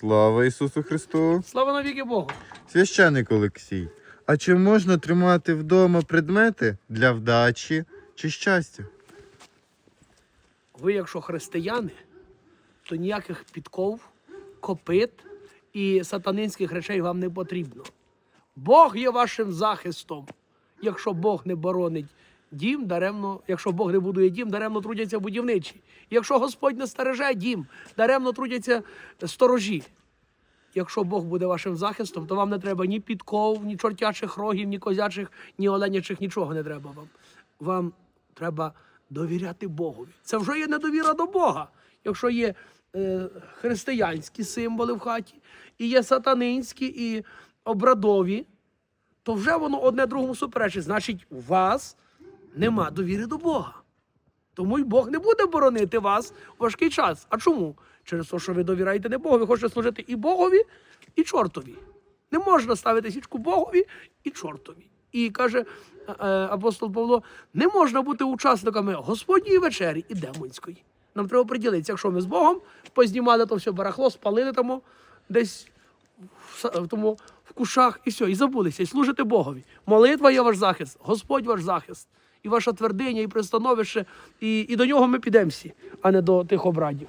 Слава Ісусу Христу! Слава навіки Богу! Священик Олексій. А чи можна тримати вдома предмети для вдачі чи щастя? Ви, якщо християни, то ніяких підков, копит і сатанинських речей вам не потрібно. Бог є вашим захистом. Якщо Бог не боронить дім, даремно, якщо Бог не будує дім, даремно трудяться будівничі. Якщо Господь не стереже дім, даремно трудяться сторожі. Якщо Бог буде вашим захистом, то вам не треба ні підков, ні чортячих рогів, ні козячих, ні оленячих, нічого не треба вам. Вам треба довіряти Богові. Це вже є недовіра до Бога. Якщо є е, християнські символи в хаті, і є сатанинські, і обрадові, то вже воно одне другому суперечить. Значить, у вас нема довіри до Бога. Тому й Бог не буде боронити вас у важкий час. А чому? Через те, що ви довіряєте не Богу, ви хочете служити і Богові, і чортові. Не можна ставити свічку Богові і чортові. І каже е, е, апостол Павло: не можна бути учасниками Господньої вечері і демонської. Нам треба приділитися, якщо ми з Богом познімали то все барахло, спалили тому десь в, тому в кушах, і все, і забулися, і служите Богові. Молитва є ваш захист, Господь ваш захист, і ваша твердиня, і пристановище, і, і до нього ми підемо всі, а не до тих обрадів.